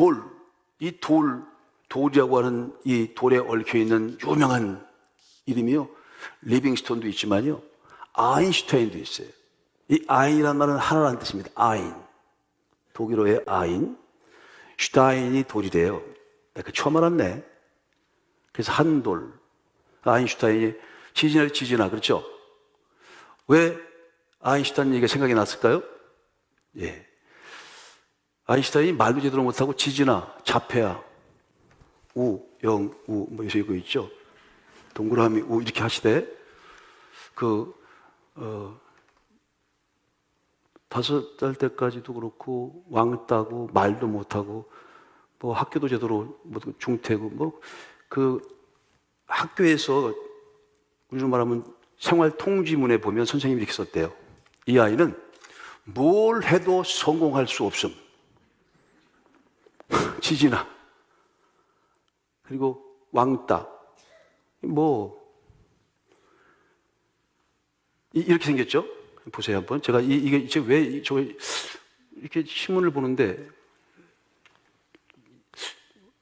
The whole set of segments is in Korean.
돌, 이 돌, 돌이라고 하는 이 돌에 얽혀 있는 유명한 이름이요. 리빙스톤도 있지만요. 아인슈타인도 있어요. 이 아인이란 말은 하나라는 뜻입니다. 아인. 독일어의 아인. 슈타인이 돌이래요. 내가 처음 알았네. 그래서 한 돌. 아인슈타인이 지진아, 지진아. 그렇죠? 왜 아인슈타인 얘기가 생각이 났을까요? 예. 아인슈타인이 말도 제대로 못하고 지진아, 자폐야, 우, 영, 우, 뭐 이거 있죠? 동그라미, 우, 이렇게 하시되, 그, 어, 다섯 살 때까지도 그렇고, 왕따고, 말도 못하고, 뭐 학교도 제대로, 뭐 중퇴고, 뭐, 그 학교에서, 우리로 말하면 생활 통지문에 보면 선생님이 이렇게 썼대요. 이 아이는 뭘 해도 성공할 수 없음. 지진아. 그리고 왕따. 뭐, 이- 이렇게 생겼죠? 보세요, 한번. 제가 이, 이게, 이제 왜, 이- 저, 이렇게 신문을 보는데,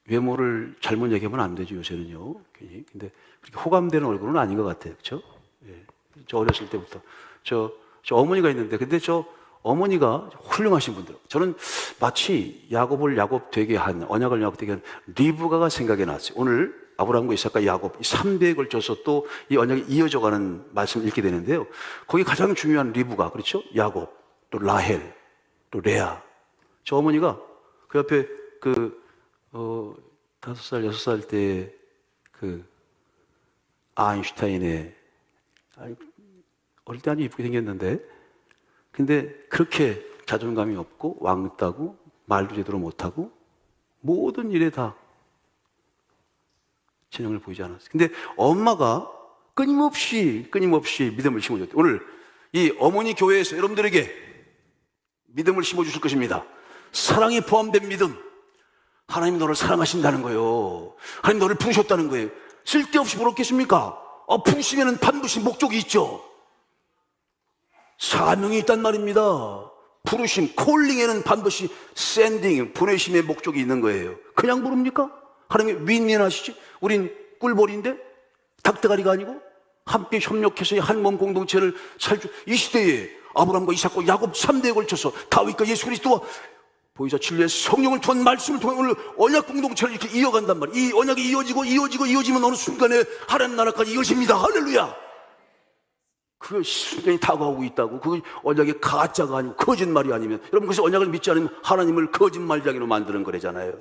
외모를 잘못 얘기하면 안 되죠, 요새는요. 괜히. 근데 그렇게 호감되는 얼굴은 아닌 것 같아요. 그죠? 예. 저 어렸을 때부터. 저, 저 어머니가 있는데, 근데 저 어머니가 훌륭하신 분들. 저는 마치 야곱을 야곱 되게 한, 언약을 야곱 되게 한 리브가가 생각이 났어요. 오늘 아브라함과 이삭과 야곱, 이 3대에 걸쳐서 또 이 언약이 이어져 가는 말씀을 읽게 되는데요. 거기 가장 중요한 리브가, 그렇죠? 야곱, 또 라헬, 또 레아. 저 어머니가 그 옆에 그, 어, 다섯 살, 여섯 살 때 그 아인슈타인의 아니, 어릴 때 아주 이쁘게 생겼는데 근데 그렇게 자존감이 없고 왕따고 말도 제대로 못하고 모든 일에 다 진영을 보이지 않았어요. 근데 엄마가 끊임없이 끊임없이 믿음을 심어줬대. 오늘 이 어머니 교회에서 여러분들에게 믿음을 심어주실 것입니다. 사랑이 포함된 믿음. 하나님 너를 사랑하신다는 거예요. 하나님 너를 부르셨다는 거예요. 쓸데없이 부럽겠습니까? 어, 부르시면 반드시 목적이 있죠. 사명이 있단 말입니다. 부르심, 콜링에는 반드시 샌딩, 보내심의 목적이 있는 거예요. 그냥 부릅니까? 하나님이 윈윈하시지? 우린 꿀벌인데? 닭대가리가 아니고? 함께 협력해서 한 몸 공동체를 살주, 이 시대에 아브라함과 이삭과 야곱 3대에 걸쳐서 다윗과 예수 그리스도와 보이자 진리의 성령을 통한 말씀을 통해 오늘 언약 공동체를 이렇게 이어간단 말이에요. 이 언약이 이어지고 이어지고 이어지면 어느 순간에 하나님 나라까지 이어집니다. 할렐루야! 그 순간이 다가오고 있다고. 그 언약이 가짜가 아니고 거짓말이 아니면 여러분 그래서 언약을 믿지 않으면 하나님을 거짓말장이로 만드는 거래잖아요.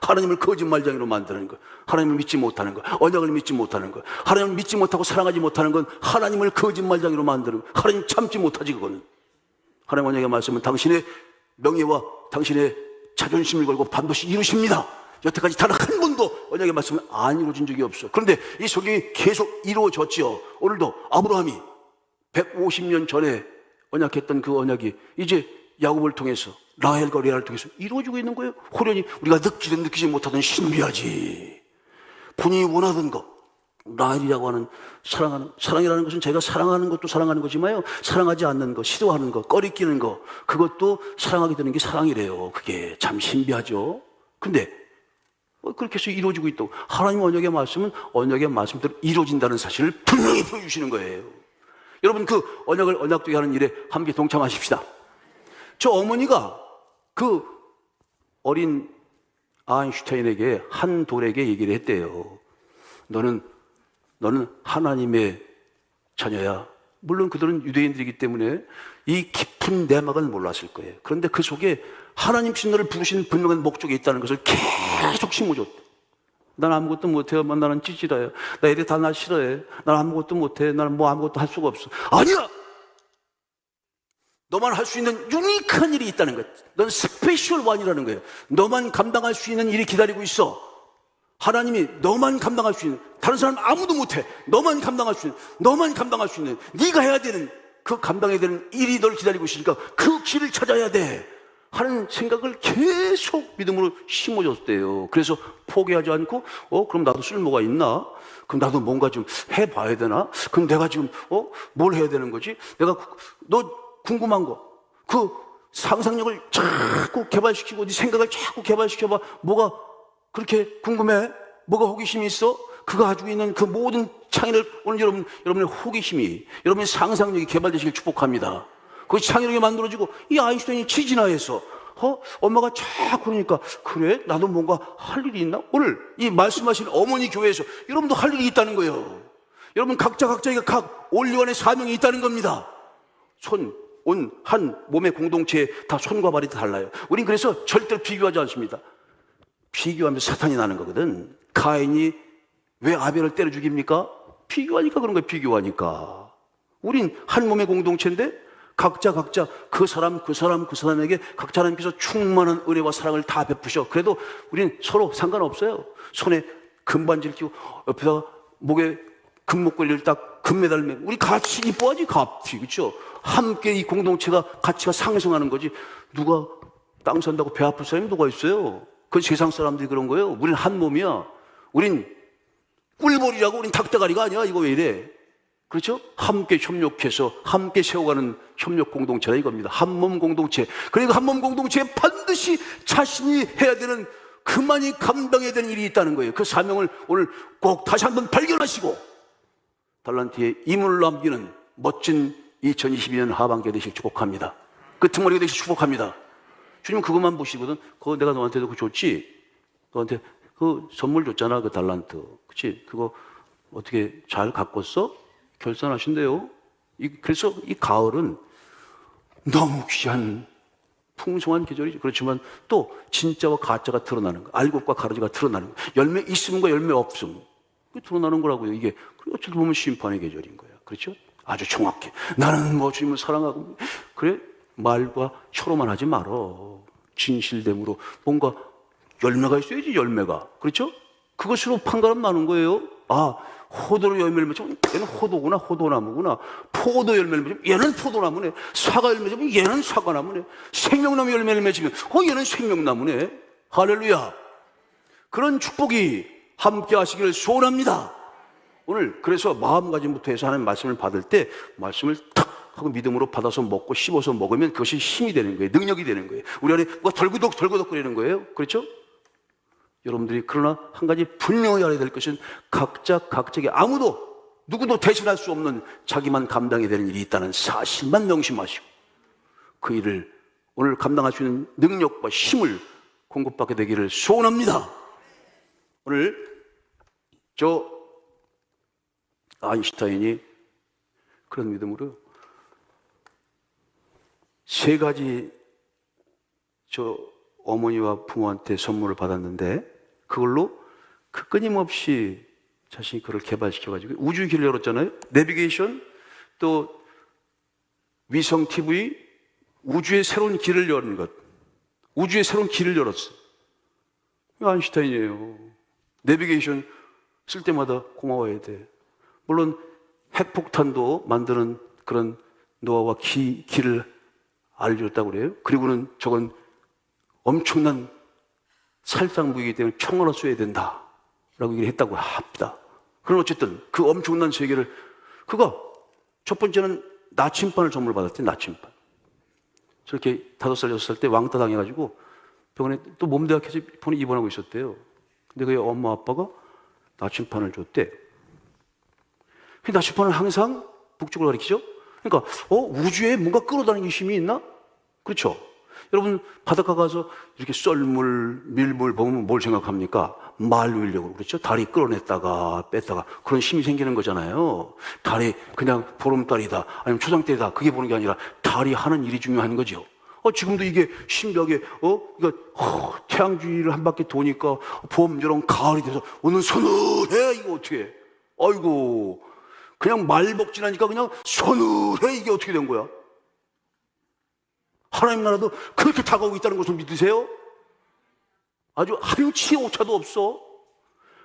하나님을 거짓말장이로 만드는 거. 하나님을 믿지 못하는 거. 언약을 믿지 못하는 거. 하나님을 믿지 못하고 사랑하지 못하는 건 하나님을 거짓말장이로 만드는 거. 하나님 참지 못하지 그거는. 하나님 언약의 말씀은 당신의 명예와 당신의 자존심을 걸고 반드시 이루십니다. 여태까지 단 한 번도 언약의 말씀은 안 이루어진 적이 없어. 그런데 이 속이 계속 이루어졌지요. 오늘도 아브라함이 150년 전에 언약했던 그 언약이 이제 야곱을 통해서 라헬과 레아를 통해서 이루어지고 있는 거예요. 호련히 우리가 느끼든 느끼지 못하든 신비하지. 본인이 원하던 것. 라헬이라고 하는 사랑하는 사랑이라는 것은 제가 사랑하는 것도 사랑하는 거지만요. 사랑하지 않는 것, 시도하는 것, 꺼리끼는 것, 그것도 사랑하게 되는 게 사랑이래요. 그게 참 신비하죠. 근데 어, 그렇게 해서 이루어지고 있다고. 하나님 언약의 말씀은 언약의 말씀대로 이루어진다는 사실을 분명히 보여주시는 거예요. 여러분 그 언약을 언약되게 하는 일에 함께 동참하십시다. 저 어머니가 그 어린 아인슈타인에게 한 돌에게 얘기를 했대요. 너는 너는 하나님의 자녀야. 물론 그들은 유대인들이기 때문에 이 깊은 내막은 몰랐을 거예요. 그런데 그 속에 하나님께서 너를 부르신 분명한 목적이 있다는 것을 계속 심어줬대. 난 아무것도 못해요. 뭐 나는 찌질해요. 나 애들 다 나 싫어해. 난 아무것도 못해. 나는 뭐 아무것도 할 수가 없어. 아니야! 너만 할 수 있는 유니크한 일이 있다는 것. 넌 스페셜 원이라는 거예요. 너만 감당할 수 있는 일이 기다리고 있어. 하나님이 너만 감당할 수 있는 다른 사람 아무도 못해. 너만 감당할 수 있는 너만 감당할 수 있는 네가 해야 되는 그 감당해야 되는 일이 널 기다리고 있으니까 그 길을 찾아야 돼. 하는 생각을 계속 믿음으로 심어줬대요. 그래서 포기하지 않고, 어, 그럼 나도 쓸모가 있나? 그럼 나도 뭔가 좀 해봐야 되나? 그럼 내가 지금, 어, 뭘 해야 되는 거지? 내가, 구- 너 궁금한 거. 그, 상상력을 자꾸 개발시키고 네 생각을 자꾸 개발시켜봐. 뭐가 그렇게 궁금해? 뭐가 호기심이 있어? 그가 가지고 있는 그 모든 창의를 오늘 여러분, 여러분의 호기심이, 여러분의 상상력이 개발되시길 축복합니다. 그 창의력이 만들어지고 이 아인슈타인이 지진하에서 어? 엄마가 자꾸 그러니까 그래? 나도 뭔가 할 일이 있나? 오늘 이 말씀하신 어머니 교회에서 여러분도 할 일이 있다는 거예요. 여러분 각자 각자에게 각 올리원의 사명이 있다는 겁니다. 손, 온, 한 몸의 공동체에 다 손과 발이 달라요. 우린 그래서 절대로 비교하지 않습니다. 비교하면 사탄이 나는 거거든. 가인이 왜 아벨을 때려 죽입니까? 비교하니까 그런 거예요. 비교하니까. 우린 한 몸의 공동체인데 각자 각자 그 사람 그 사람 그 사람에게 각자 하나님께서 충만한 은혜와 사랑을 다 베푸셔. 그래도 우린 서로 상관없어요. 손에 금반지를 끼고 옆에다가 목에 금목걸이를 딱 금메달을 매 우리 같이 이뻐하지 같이 그렇죠? 함께 이 공동체가 가치가 상승하는 거지. 누가 땅 산다고 배 아플 사람이 누가 있어요? 그 세상 사람들이 그런 거예요. 우린 한 몸이야. 우린 꿀벌이라고 우린 닭대가리가 아니야. 이거 왜 이래? 그렇죠? 함께 협력해서 함께 세워가는 협력 공동체라 이겁니다. 한몸 공동체. 그러니까 한몸 공동체에 반드시 자신이 해야 되는 그만이 감당해야 되는 일이 있다는 거예요. 그 사명을 오늘 꼭 다시 한번 발견하시고 달란트에 임을 남기는 멋진 2022년 하반기가 되실 축복합니다. 끄트머리가 되실 축복합니다. 주님 그것만 보시거든. 그거 내가 너한테도 그거 줬지? 너한테 그 선물 줬잖아. 그 달란트. 그치? 그거 어떻게 잘 갖고 써? 결산하신대요. 이, 그래서 이 가을은 너무 귀한 풍성한 계절이죠. 그렇지만 또 진짜와 가짜가 드러나는 거, 알곡과 가르지가 드러나는 거, 열매 있음과 열매 없음, 그 드러나는 거라고요. 이게 어떻게 보면 심판의 계절인 거야. 그렇죠? 아주 정확해. 나는 뭐 주님을 사랑하고 그래 말과 혀로만 하지 말어. 진실됨으로 뭔가 열매가 있어야지 열매가 그렇죠? 그것으로 판가름 나는 거예요. 아 호도로 열매를 맺으면 얘는 호도구나 호도나무구나. 포도 열매를 맺으면 얘는 포도나무네. 사과 열매 맺으면 얘는 사과나무네. 생명나무 열매를 맺으면 어 얘는 생명나무네. 할렐루야. 그런 축복이 함께 하시기를 소원합니다. 오늘 그래서 마음가짐부터 해서 하나님 말씀을 받을 때 말씀을 탁 하고 믿음으로 받아서 먹고 씹어서 먹으면 그것이 힘이 되는 거예요. 능력이 되는 거예요. 우리 안에 뭐가 덜구덕 덜구덕 거리는 거예요. 그렇죠? 여러분들이 그러나 한 가지 분명히 알아야 될 것은 각자 각자에게 아무도 누구도 대신할 수 없는 자기만 감당해야 되는 일이 있다는 사실만 명심하시고 그 일을 오늘 감당할 수 있는 능력과 힘을 공급받게 되기를 소원합니다. 오늘 저 아인슈타인이 그런 믿음으로 세 가지 저 어머니와 부모한테 선물을 받았는데 그걸로 그 끊임없이 자신이 그걸 개발시켜가지고 우주 길을 열었잖아요. 내비게이션 또 위성 TV 우주의 새로운 길을 여는 것. 우주의 새로운 길을 열었어. 아인슈타인이에요. 내비게이션 쓸 때마다 고마워야 돼. 물론 핵폭탄도 만드는 그런 노하우와 기, 길을 알려줬다고 그래요. 그리고는 저건 엄청난 살상 무기이기 때문에 평화로 써야 된다. 라고 얘기를 했다고 합니다. 그럼 어쨌든 그 엄청난 세계를, 그가 첫 번째는 나침반을 선물 받았대, 나침반. 저렇게 다섯 살, 여섯 살 때 왕따 당해가지고 병원에 또 몸대학해서 본에 입원하고 있었대요. 근데 그 엄마 아빠가 나침반을 줬대. 그 나침반을 항상 북쪽을 가리키죠? 그러니까, 어, 우주에 뭔가 끌어다니는 힘이 있나? 그렇죠? 여러분 바닷가 가서 이렇게 썰물, 밀물 보면 뭘 생각합니까? 말 위력으로 그렇죠? 다리 끌어냈다가 뺐다가 그런 힘이 생기는 거잖아요. 다리 그냥 보름달이다 아니면 초장대다 그게 보는 게 아니라 다리 하는 일이 중요한 거죠. 어, 지금도 이게 신비하게, 어, 이거, 어, 태양주위를 한 바퀴 도니까 봄, 여름, 가을이 돼서 오늘 서늘해, 이거 어떻게 해? 아이고, 그냥 말복지나니까 그냥 서늘해, 이게 어떻게 된 거야? 하나님 나라도 그렇게 다가오고 있다는 것을 믿으세요? 아주 한치 오차도 없어.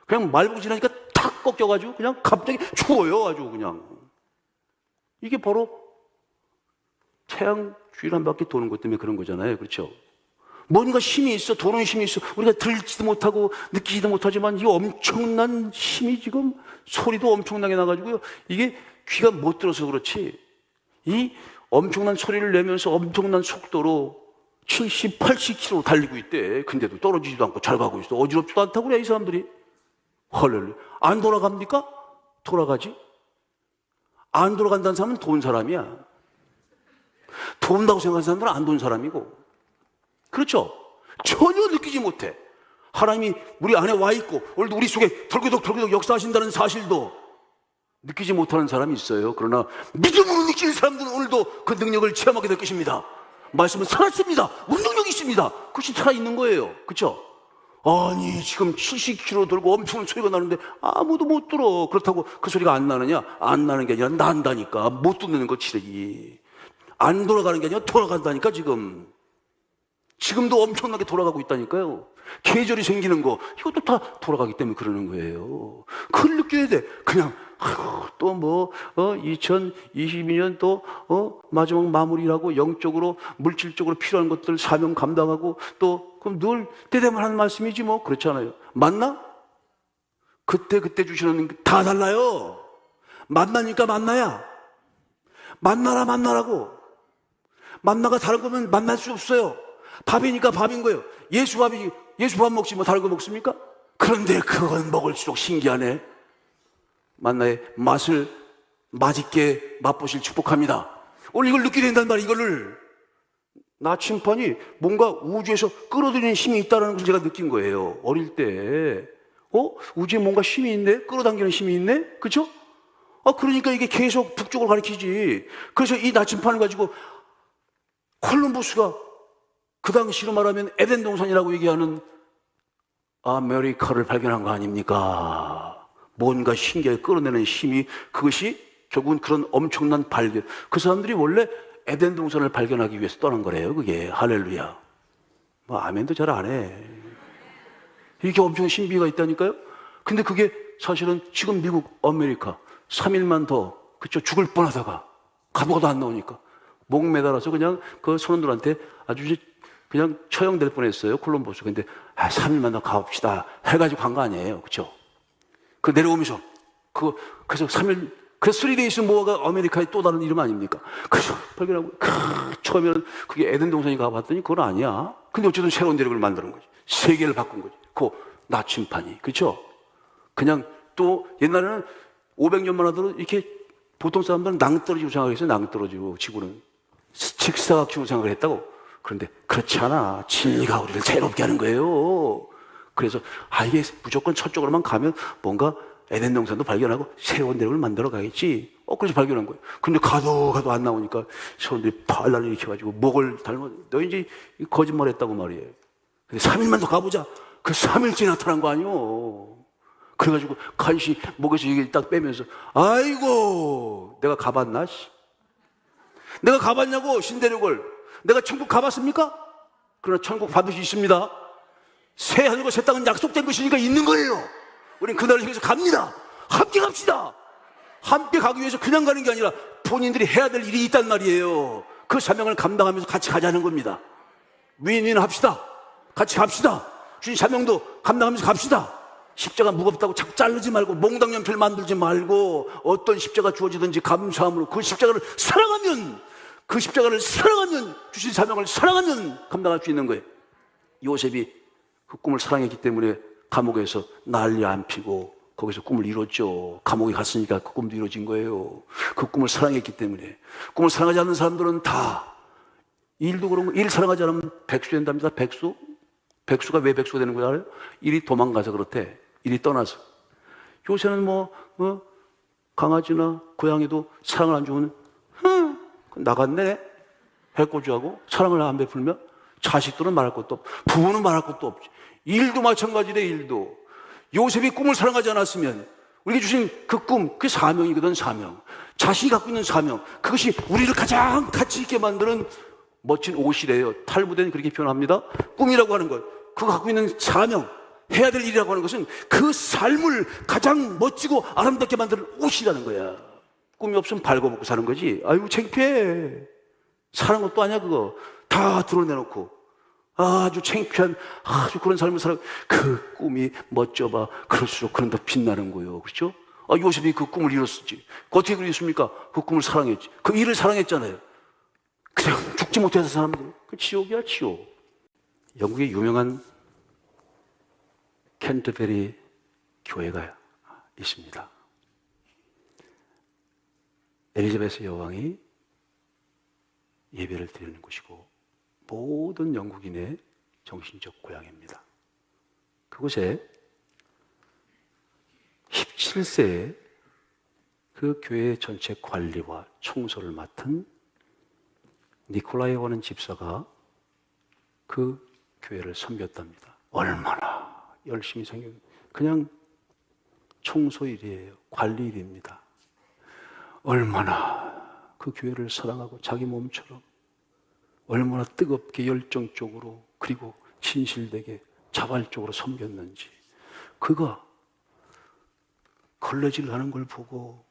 그냥 말보고 지나니까 탁 꺾여가지고 그냥 갑자기 추워요. 아주 그냥. 이게 바로 태양 주위를 한 바퀴 도는 것 때문에 그런 거잖아요. 그렇죠? 뭔가 힘이 있어, 도는 힘이 있어. 우리가 들지도 못하고 느끼지도 못하지만 이 엄청난 힘이 지금 소리도 엄청나게 나가지고요. 이게 귀가 못 들어서 그렇지. 이 엄청난 소리를 내면서 엄청난 속도로 70, 80km 달리고 있대. 근데도 떨어지지도 않고 잘 가고 있어. 어지럽지도 않다고 그래, 이 사람들이. 헐렐루. 안 돌아갑니까? 돌아가지. 안 돌아간다는 사람은 돈 사람이야. 돈다고 생각하는 사람들은 안 돈 사람이고. 그렇죠? 전혀 느끼지 못해. 하나님이 우리 안에 와 있고, 오늘도 우리 속에 덜그덕 덜그덕 역사하신다는 사실도 느끼지 못하는 사람이 있어요. 그러나 믿음으로 느끼는 사람들은 오늘도 그 능력을 체험하게 될 것입니다. 말씀은 살았습니다. 운동력이 있습니다. 그것이 살아있는 거예요. 그렇죠? 아니 지금 70km 돌고 엄청 소리가 나는데 아무도 못 들어. 그렇다고 그 소리가 안 나느냐? 안 나는 게 아니라 난다니까. 못 듣는 거 치레기. 안 돌아가는 게 아니라 돌아간다니까 지금. 지금도 엄청나게 돌아가고 있다니까요. 계절이 생기는 거 이것도 다 돌아가기 때문에 그러는 거예요. 그걸 느껴야 돼. 그냥 또뭐 어, 2022년 또 어, 마지막 마무리라고 영적으로 물질적으로 필요한 것들 사명 감당하고 또 그럼 늘 때 되면 하는 말씀이지 뭐 그렇잖아요. 맞나? 그때 그때 주시는 게 다 달라요. 만나니까 만나야. 만나라 만나라고. 만나가 다른 거면 만날 수 없어요. 밥이니까 밥인 거예요. 예수 밥이 예수 밥 먹지 뭐 다른 거 먹습니까? 그런데 그건 먹을수록 신기하네. 만나의 맛을 맛있게 맛보실 축복합니다. 오늘 이걸 느끼게 된단 말이에요. 이거를 나침판이 뭔가 우주에서 끌어들이는 힘이 있다는 것을 제가 느낀 거예요. 어릴 때. 어? 우주에 뭔가 힘이 있네? 끌어당기는 힘이 있네? 그쵸? 아, 그러니까 이게 계속 북쪽을 가리키지. 그래서 이 나침판을 가지고 콜럼버스가 그 당시로 말하면 에덴 동산이라고 얘기하는 아메리카를 발견한 거 아닙니까? 뭔가 신기하게 끌어내는 힘이 그것이 결국은 그런 엄청난 발견. 그 사람들이 원래 에덴 동산을 발견하기 위해서 떠난 거래요. 그게 할렐루야. 뭐 아멘도 잘 안 해. 이렇게 엄청 신비가 있다니까요. 근데 그게 사실은 지금 미국 아메리카 3일만 더 그쵸 죽을 뻔하다가 가보고도 안 나오니까 목 매달아서 그냥 그 선원들한테 아주 그냥 처형될 뻔했어요 콜럼버스. 근데 아 3일만 더 가봅시다 해가지고 간 거 아니에요, 그렇죠? 그 내려오면서 그 그래서 3일 그래서 스리데이스 모아가 아메리카의 또 다른 이름 아닙니까? 그래서 발견하고 크, 처음에는 그게 에덴 동산이 가봤더니 그건 아니야. 근데 어쨌든 새로운 대륙을 만드는 거지. 세계를 바꾼 거지. 그 나침판이 그렇죠? 그냥 또 옛날에는 500년만 하더라도 이렇게 보통 사람들은 낭떠러지고 생각했어요. 낭떠러지고 지구는 직사각형으로 생각을 했다고. 그런데 그렇지 않아. 진리가 우리를 새롭게 하는 거예요. 그래서 아 이게 무조건 저쪽으로만 가면 뭔가 에덴 동산도 발견하고 새로운 대륙을 만들어 가겠지. 어 그래서 발견한 거예요. 근데 가도 가도 안 나오니까 사람들이 발랄을 일으켜가지고 목을 닮아 너 이제 거짓말했다고 말이에요. 근데 3일만 더 가보자. 그 3일째 나타난 거 아니오. 그래가지고 간신히 목에서 이게 딱 빼면서 아이고 내가 가봤나? 씨. 내가 가봤냐고 신대륙을 내가 천국 가봤습니까? 그러나 천국 반드시 있습니다. 새 하늘과 새 땅은 약속된 것이니까 있는 거예요. 우린 그날을 향해서 갑니다. 함께 갑시다. 함께 가기 위해서 그냥 가는 게 아니라 본인들이 해야 될 일이 있단 말이에요. 그 사명을 감당하면서 같이 가자는 겁니다. 위인위인 합시다. 같이 갑시다. 주님 사명도 감당하면서 갑시다. 십자가 무겁다고 자꾸 자르지 말고 몽당 연필 만들지 말고 어떤 십자가 주어지든지 감사함으로 그 십자가를 사랑하면 그 십자가를 사랑하면 주신 사명을 사랑하면 감당할 수 있는 거예요. 요셉이 그 꿈을 사랑했기 때문에 감옥에서 난리 안 피고 거기서 꿈을 이뤘죠. 감옥에 갔으니까 그 꿈도 이루어진 거예요. 그 꿈을 사랑했기 때문에. 꿈을 사랑하지 않는 사람들은 다 일도 그런 거, 일 사랑하지 않으면 백수 된답니다. 백수? 백수가 왜 백수가 되는 거야? 일이 도망가서 그렇대. 일이 떠나서. 요새는 뭐, 뭐, 강아지나 고양이도 사랑을 안 주면, 흥, 나갔네? 해코지하고 사랑을 안 베풀면 자식들은 말할 것도 없, 부모는 말할 것도 없지. 일도 마찬가지래, 일도. 요셉이 꿈을 사랑하지 않았으면 우리에게 주신 그 꿈, 그게 사명이거든, 사명. 자신이 갖고 있는 사명. 그것이 우리를 가장 가치 있게 만드는 멋진 옷이래요. 탈무대는 그렇게 표현합니다. 꿈이라고 하는 것. 그거 갖고 있는 사명. 해야 될 일이라고 하는 것은 그 삶을 가장 멋지고 아름답게 만드는 옷이라는 거야. 꿈이 없으면 발궈먹고 사는 거지. 아이고, 창피해. 사는 것도 아니야, 그거. 다 드러내놓고. 아주 창피한, 아주 그런 삶을 살아. 그 꿈이 멋져봐. 그럴수록 그런 더 빛나는 거예요. 그렇죠? 아, 요셉이 그 꿈을 이뤘었지. 어떻게 그랬습니까? 그 꿈을 사랑했지. 그 일을 사랑했잖아요. 그냥 죽지 못해서 사람들. 그 지옥이야, 지옥. 영국의 유명한 캔터베리 교회가 있습니다. 엘리자베스 여왕이 예배를 드리는 곳이고 모든 영국인의 정신적 고향입니다. 그곳에 17세에 그 교회 전체 관리와 청소를 맡은 니콜라이라는 집사가 그 교회를 섬겼답니다. 얼마나 열심히 섬겼 그냥 청소 일이에요. 관리 일입니다. 얼마나 그 교회를 사랑하고 자기 몸처럼 얼마나 뜨겁게 열정적으로 그리고 진실되게 자발적으로 섬겼는지 그가 걸레질을 하는 걸 보고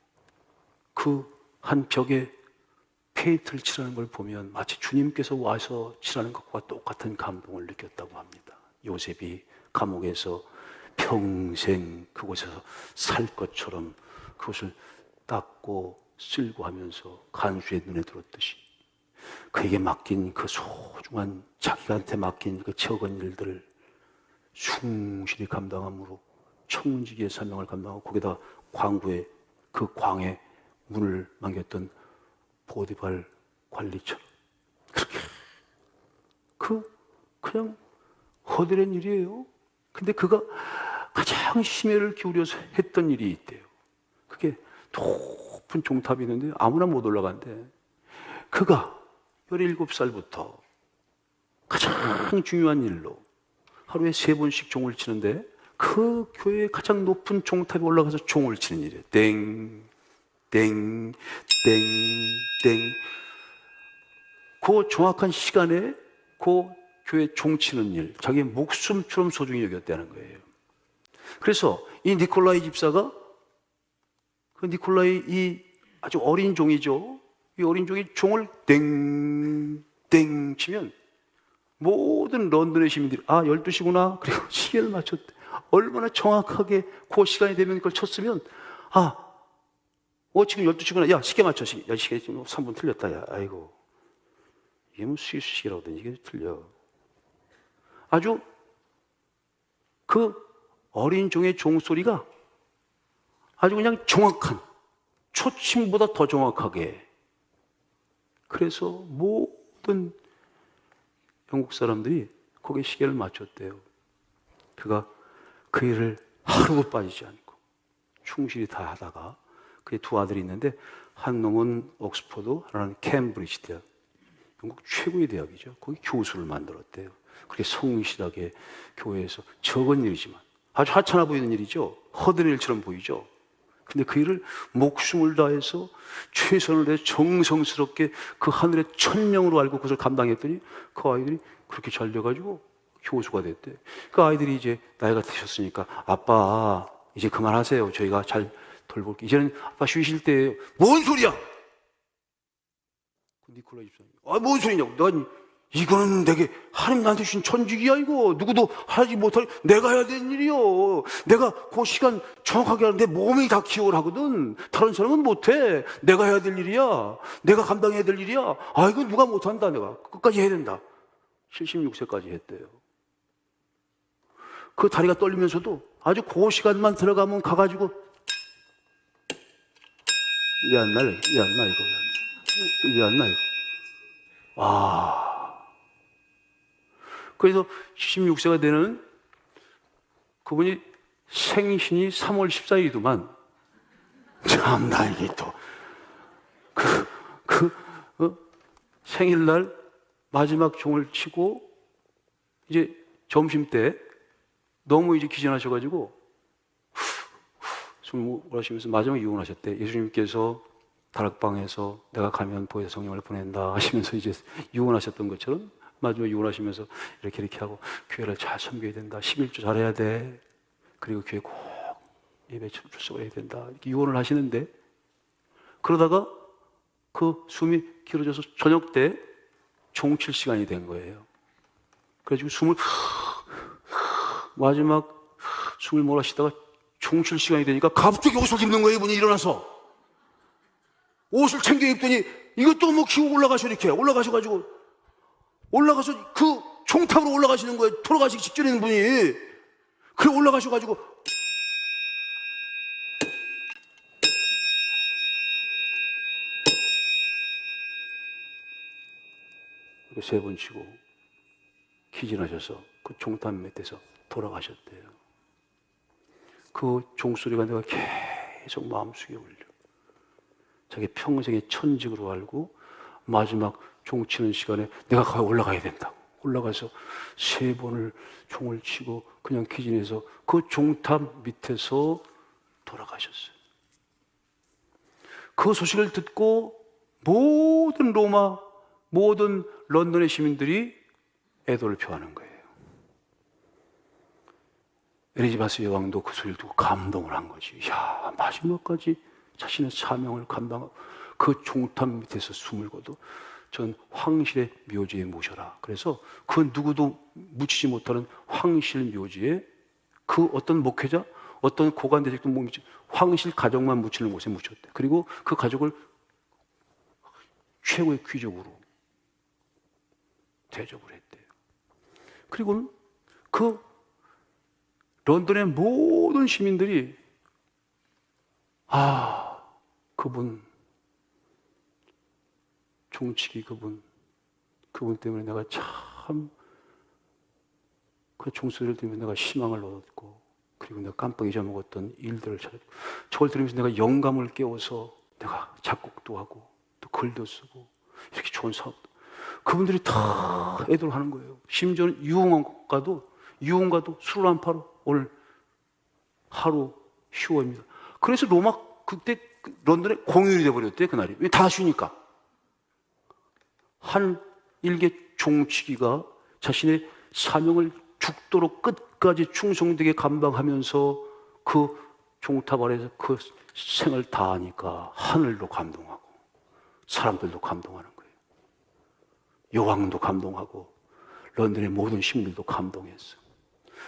그 한 벽에 페인트를 칠하는 걸 보면 마치 주님께서 와서 칠하는 것과 똑같은 감동을 느꼈다고 합니다. 요셉이 감옥에서 평생 그곳에서 살 것처럼 그것을 닦고 쓸고 하면서 간수의 눈에 들었듯이 그에게 맡긴 그 소중한 자기한테 맡긴 그 적은 일들을 충실히 감당함으로 청지기의 사명을 감당하고 거기다 광구의 그 광에 문을 남겼던 보디발 관리처럼 그렇게 그 그냥 허드렛 일이에요. 근데 그가 가장 심혈을 기울여서 했던 일이 있대요. 그게 높은 종탑이 있는데 아무나 못 올라간대. 그가 17살부터 가장 중요한 일로 하루에 세 번씩 종을 치는데 그 교회의 가장 높은 종탑에 올라가서 종을 치는 일이에요. 땡, 땡, 땡, 땡. 그 정확한 시간에 그 교회 종 치는 일, 자기의 목숨처럼 소중히 여겼다는 거예요. 그래서 이 니콜라이 집사가 그 니콜라이 이 아주 어린 종이죠. 이 어린 종이 종을 땡, 땡 치면 모든 런던의 시민들이 아, 12시구나. 그리고 시계를 맞췄대. 얼마나 정확하게 그 시간이 되면 그걸 쳤으면 아, 어, 지금 12시구나. 야, 시계 맞춰. 시계. 야, 시계 지금 3분 틀렸다. 야, 아이고. 이게 뭐 스위스 시계라고 하더니 이게 틀려. 아주 그 어린 종의 종소리가 아주 그냥 정확한 초침보다 더 정확하게 그래서 모든 영국 사람들이 거기에 시계를 맞췄대요. 그가 그 일을 하루도 빠지지 않고 충실히 다 하다가 그의 두 아들이 있는데 한 놈은 옥스퍼드, 하나는 캠브리지 대학. 영국 최고의 대학이죠. 거기 교수를 만들었대요. 그렇게 성실하게 교회에서 적은 일이지만 아주 하찮아 보이는 일이죠. 허든 일처럼 보이죠. 근데 그 일을 목숨을 다해서 최선을 다해 정성스럽게 그 하늘의 천명으로 알고 그것을 감당했더니 그 아이들이 그렇게 잘 돼가지고 교수가 됐대. 그 아이들이 이제 나이가 드셨으니까 아빠 이제 그만하세요. 저희가 잘 돌볼게. 이제는 아빠 쉬실 때예요. 뭔 소리야? 그 니콜라 집사님. 아, 뭔 소리냐고. 난 이거는 내게 하나님 나한테 주신 천직이야 이거. 누구도 하지 못할 내가 해야 되는 일이요. 내가 그 시간 정확하게 하는데 몸이 다 기억을 하거든. 다른 사람은 못해. 내가 해야 될 일이야. 내가 감당해야 될 일이야. 아 이거 누가 못한다 내가. 끝까지 해야 된다. 76세까지 했대요. 그 다리가 떨리면서도 아주 그 시간만 들어가면 가가지고 왜안 나? 왜안 나 이거? 왜 안 나 이거? 아. 그래서 76세가 되는 그분이 생신이 3월 14일이더만. 참, 나 이게 또. 그, 그, 어? 생일날 마지막 종을 치고 이제 점심 때 너무 이제 기전하셔가지고 숨을 몰아쉬면서 마지막에 유언하셨대. 예수님께서 다락방에서 내가 가면 보혜사 성령을 보낸다 하시면서 이제 유언하셨던 것처럼 마지막에 유언하시면서 이렇게 이렇게 하고 교회를 잘 섬겨야 된다. 11조 잘해야 돼. 그리고 교회 꼭 예배 출석을 해야 된다. 이렇게 유언을 하시는데 그러다가 그 숨이 길어져서 저녁 때 종칠 시간이 된 거예요. 그래가지고 숨을 마지막 숨을 몰아쉬다가 종칠 시간이 되니까 갑자기 옷을 입는 거예요, 이분이 일어나서. 옷을 챙겨 입더니 이것도 뭐 키고 올라가셔 이렇게 올라가셔가지고 올라가서 그 종탑으로 올라가시는 거예요. 돌아가시기 있는 분이. 그래 올라가셔가지고 세 번 치고 기진하셔서 그 종탑 밑에서 돌아가셨대요. 그 종소리가 내가 계속 마음속에 울려. 자기 평생의 천직으로 알고 마지막 종 치는 시간에 내가 가 올라가야 된다고. 올라가서 세 번을 종을 치고 그냥 기진해서 그 종탑 밑에서 돌아가셨어요. 그 소식을 듣고 모든 로마, 모든 런던의 시민들이 애도를 표하는 거예요. 에리지바스 여왕도 그 소리를 듣고 감동을 한 거지. 야, 마지막까지 자신의 사명을 감당하고 그 종탑 밑에서 숨을 거도 전 황실의 묘지에 모셔라. 그래서 그 누구도 묻히지 못하는 황실 묘지에 그 어떤 목회자, 어떤 고관 대직도 못 묻히, 황실 가족만 묻히는 곳에 묻혔대. 그리고 그 가족을 최고의 귀족으로 대접을 했대요. 그리고 그 런던의 모든 시민들이 아, 그분 종치기 그분 그분 때문에 내가 참 그 종소리를 들으면 내가 희망을 얻었고 그리고 내가 깜빡 잊어먹었던 일들을 찾았고 저걸 들으면서 내가 영감을 깨워서 내가 작곡도 하고 또 글도 쓰고 이렇게 좋은 사업도 그분들이 다 애도를 하는 거예요. 심지어는 유흥가도 유흥가도 술을 안 팔아 오늘 하루 휴업입니다. 그래서 로마 그때 런던에 공휴일이 돼버렸대요 그날이 왜 다 쉬니까 한 일개 종치기가 자신의 사명을 죽도록 끝까지 충성되게 감당하면서 그 종탑 아래서 그 생을 다하니까 하늘도 감동하고 사람들도 감동하는 거예요. 여왕도 감동하고 런던의 모든 시민들도 감동했어.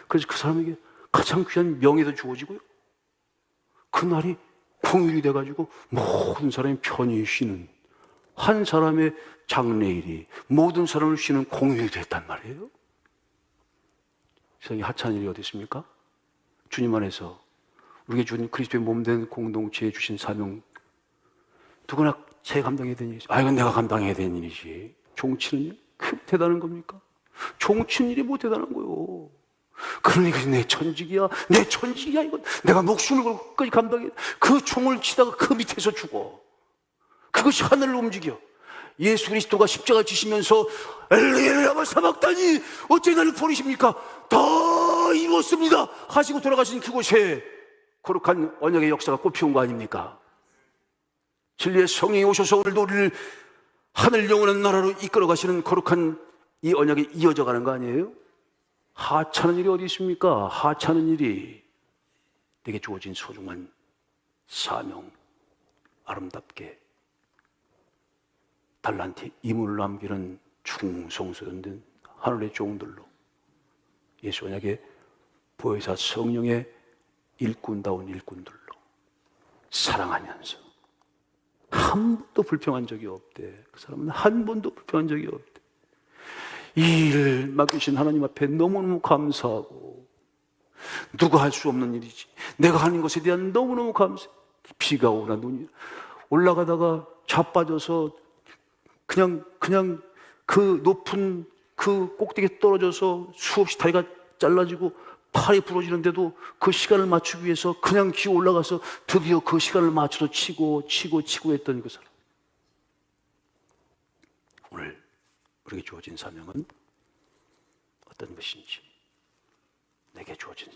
그래서 그 사람에게 가장 귀한 명예도 주어지고요. 그날이 공휴일이 돼가지고 모든 사람이 편히 쉬는 한 사람의 장례일이 모든 사람을 쉬는 공휴일이 됐단 말이에요. 세상에 하찮은 일이 어디 있습니까? 주님 안에서 우리가 주님 그리스도의 몸된 공동체에 주신 사명 누구나 제 감당해야 되는 일이지. 아, 이건 내가 감당해야 되는 일이지. 종치는 일? 그 대단한 겁니까? 종치는 일이 뭐 대단한 거요. 그러니까 내 천직이야. 내 천직이야. 이건 내가 목숨을 걸고 끝까지 감당해. 그 총을 치다가 그 밑에서 죽어. 그것이 하늘을 움직여. 예수 그리스도가 십자가 지시면서 엘리엘라마 사막다니 어째 나를 버리십니까? 다 이루었습니다. 하시고 돌아가신 그곳에 거룩한 언약의 역사가 꽃피운 거 아닙니까? 진리의 성령이 오셔서 오늘도 우리를 하늘 영원한 나라로 이끌어 가시는 거룩한 이 언약이 이어져 가는 거 아니에요? 하찮은 일이 어디 있습니까? 하찮은 일이 내게 주어진 소중한 사명 아름답게 달란트 임을 남기는 충성스러운 하늘의 종들로 예수 언약의 보혜사 성령의 일꾼다운 일꾼들로 사랑하면서 한 번도 불평한 적이 없대. 그 사람은 한 번도 불평한 적이 없대. 이 일을 맡기신 하나님 앞에 너무너무 감사하고 누가 할 수 없는 일이지. 내가 하는 것에 대한 너무너무 감사. 비가 오나 눈이 올라가다가 자빠져서 그냥 그냥 그 높은 그 꼭대기에 떨어져서 수없이 다리가 잘라지고 팔이 부러지는데도 그 시간을 맞추기 위해서 그냥 기어 올라가서 드디어 그 시간을 맞춰서 치고 치고 치고 했던 그 사람. 오늘 우리에게 주어진 사명은 어떤 것인지 내게 주어진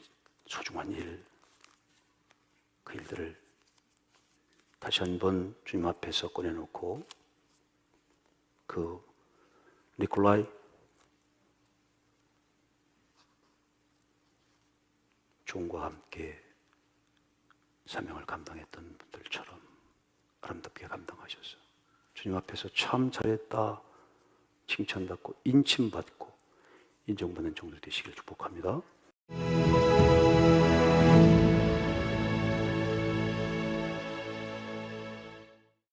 소중한 일, 그 일들을 다시 한번 주님 앞에서 꺼내놓고 그 니콜라이 종과 함께 사명을 감당했던 분들처럼 아름답게 감당하셔서 주님 앞에서 참 잘했다 칭찬받고 인침받고 인정받는 종들 되시길 축복합니다.